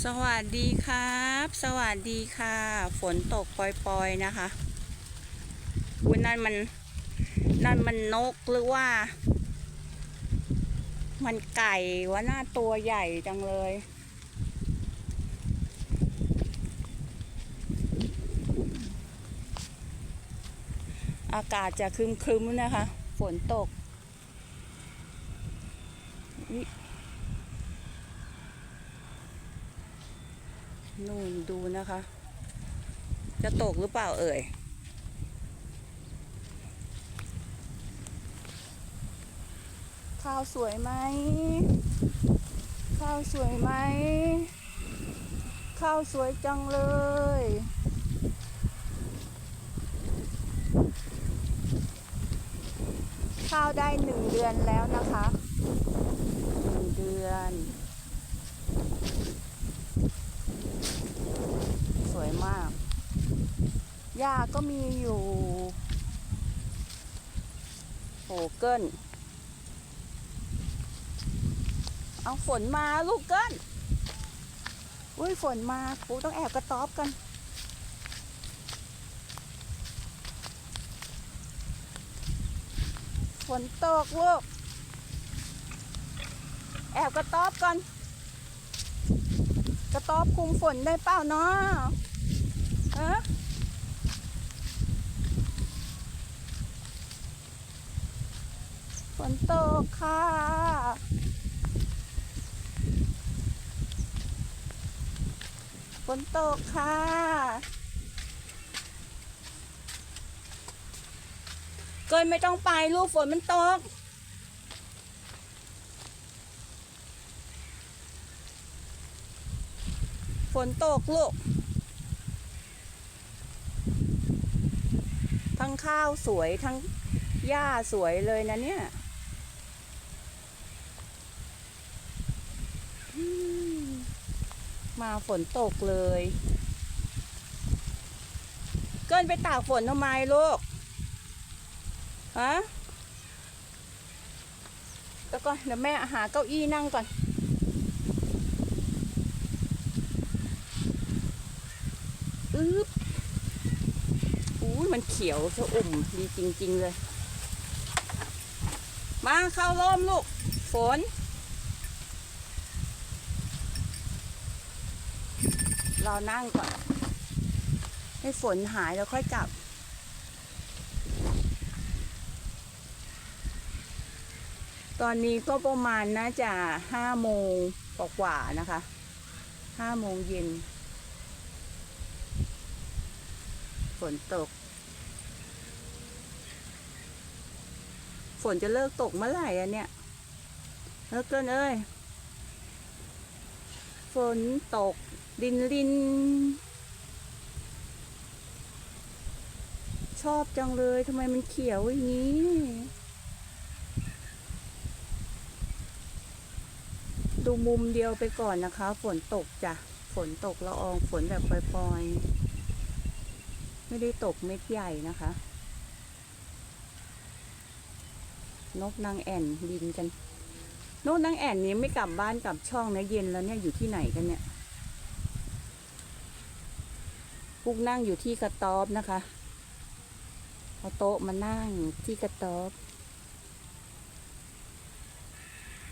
สวัสดีครับ สวัสดีค่ะ ฝนตกปล่อยๆนะคะอุ้ยนั่นมัน นั่นมันนกหรือว่า มันไก่วะหน้าตัวใหญ่จังเลย อากาศจะครึมๆนะคะ ฝนตกอุ๊ย นู่นดูนะคะ จะตกหรือเปล่าเอ่ย ข้าวสวยไหม ข้าวสวยไหม ข้าวสวยจังเลยข้าวได้หนึ่งเดือนแล้วนะคะหนึ่งเดือน สวยมาก หญ้าก็มีอยู่ โหเกินเอาฝนมาลูกเกินอุ้ยฝนมากูต้องแอบกระต๊อบกัน ฝนตกลูกแอบกระต๊อบก่อนกระต๊อบคุมฝนได้เปล่าเนาะฮะฝ นตกค่ะ ฝนตกค่ะ เกินไม่ต้องไปลูกฝนมันตก ฝนตกลูก ทั้งข้าวสวยทั้งหญ้าสวยเลยนะเนี่ยอืม มาฝนตกเลย เกินไปตากฝนทำไมลูก ฮะ แล้วก็เดี๋ยวแม่หาเก้าอี้นั่งก่อน อึ๊บอู้มันเขียวชะอุ่มดีจริง ๆ เลย มาเข้าร่มลูก ฝน รานั่งก่อน ให้ฝนหายแล้วค่อยกลับ ตอนนี้ก็ประมาณน่าจะห้าโมงกว่าๆนะคะห้าโมงเย็น ฝนตก ฝนจะเลิกตกเมื่อไหร่อะเนี่ยเลิกเกินเอ้ยฝนตก ดินลิน ชอบจังเลยทำไมมันเขียวอย่างนี้ดูมุมเดียวไปก่อนนะคะ ฝนตกจ้ะ ฝนตกละอองฝนแบบปล่อยๆ ไม่ได้ตกเม็ดใหญ่นะคะ นกนางแอ่นบินกัน นกนางแอ่นนี้ไม่กลับบ้านกลับช่องนะเย็นแล้วเนี่ยอยู่ที่ไหนกันเนี่ย พุกนั่งอยู่ที่กระต๊อบนะคะเอาโต๊ะมานั่งที่กระต๊อบ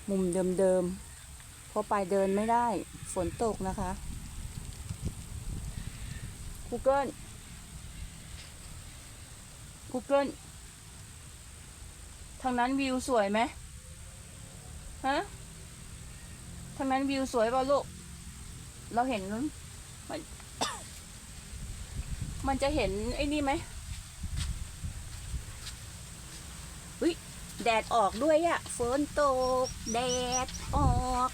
มุมเดิมๆพอไปเดินไม่ได้ ฝนตกนะคะ Google Google ทางนั้นวิวสวยไหมฮะทางนั้นวิวสวยเปล่าลูก เราเห็นมัน มันจะเห็นไอ้นี่ไหมอุ้ยแดดออกด้วยอะฝนตก แดดออก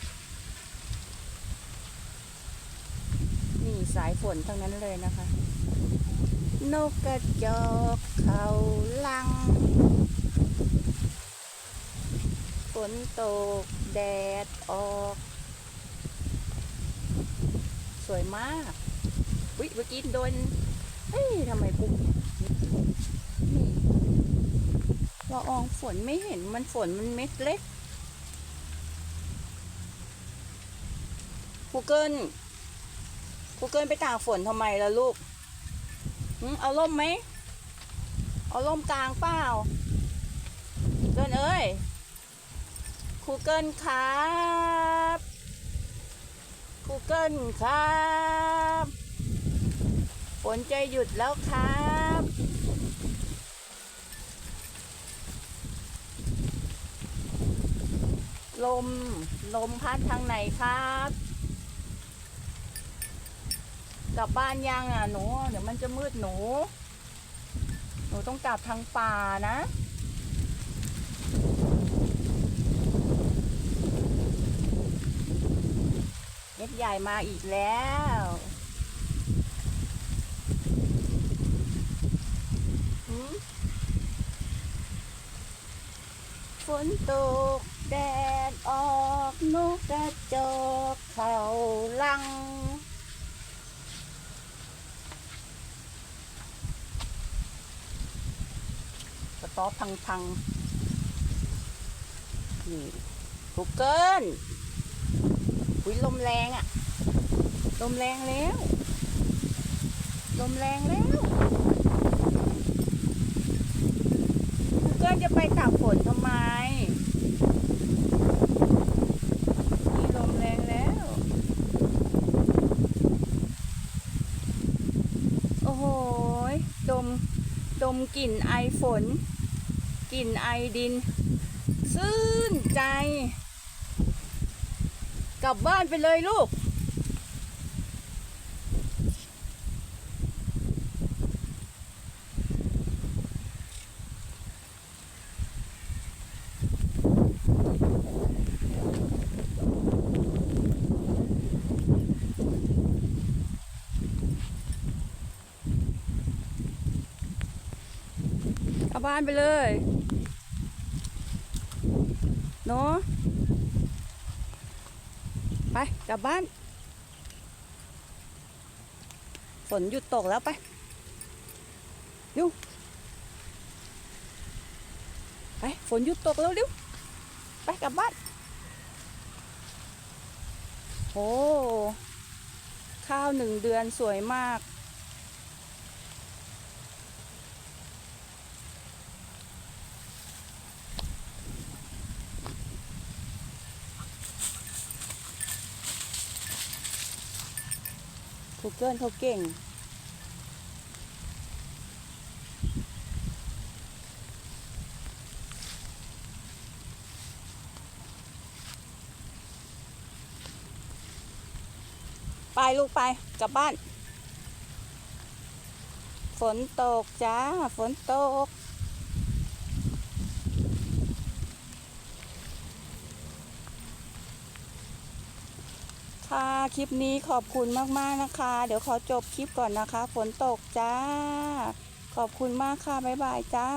นี่สายฝนทั้งนั้นเลยนะคะ นกกระจอกเขาลัง ฝนตก แดดออก สวยมากวิเมื่อกี้โดน เฮ้ยทำไมปุ๊บนี่ละอองฝนไม่เห็นมันฝนมันเม็ดเล็ก Google ครูเกินไปตากฝนทำไมล่ะลูกเอาร่มไหม เอาร่มกลางเปล่าเกินเอ้ยครูเกิลครับครูเกิลครับ นจะหยุดแล้วครับลม ลมพัดทางไหนครับ กลับบ้านยังอะหนู เดี๋ยวมันจะมืดหนู หนูต้องกลับทางป่านะ เม็ดใหญ่มาอีกแล้ว ฝนตก แดดออกนกกระจอกเข้าลัง กระต๊อบพังพังนี่กูเกิลอุ้ยลมแรงอะลมแรงแล้ว ลมแรงแล้วกูเกิลจะไปตากฝนทำไม นี่ลมแรงแล้ว โอ้โหยดม ดมกลิ่นไอฝน กลิ่นไอดิน ซื่นใจ กลับบ้านไปเลยลูก ลับบ้านไปเลยเนาะไปกลับบ้านฝนหยุดตกแล้วไปเร็วไปฝนหยุดตกแล้วเร็วไปกลับบ้านโอ้ข้าวหนึ่งเดือนสวยมาก กูเกิลเขาเก่ง ไปลูกไป กลับบ้าน ฝนตกจ้า ฝนตก ค่ะ คลิปนี้ขอบคุณมากๆนะคะ เดี๋ยวขอจบคลิปก่อนนะคะ ฝนตกจ้า ขอบคุณมากค่ะ บ๊ายบายจ้า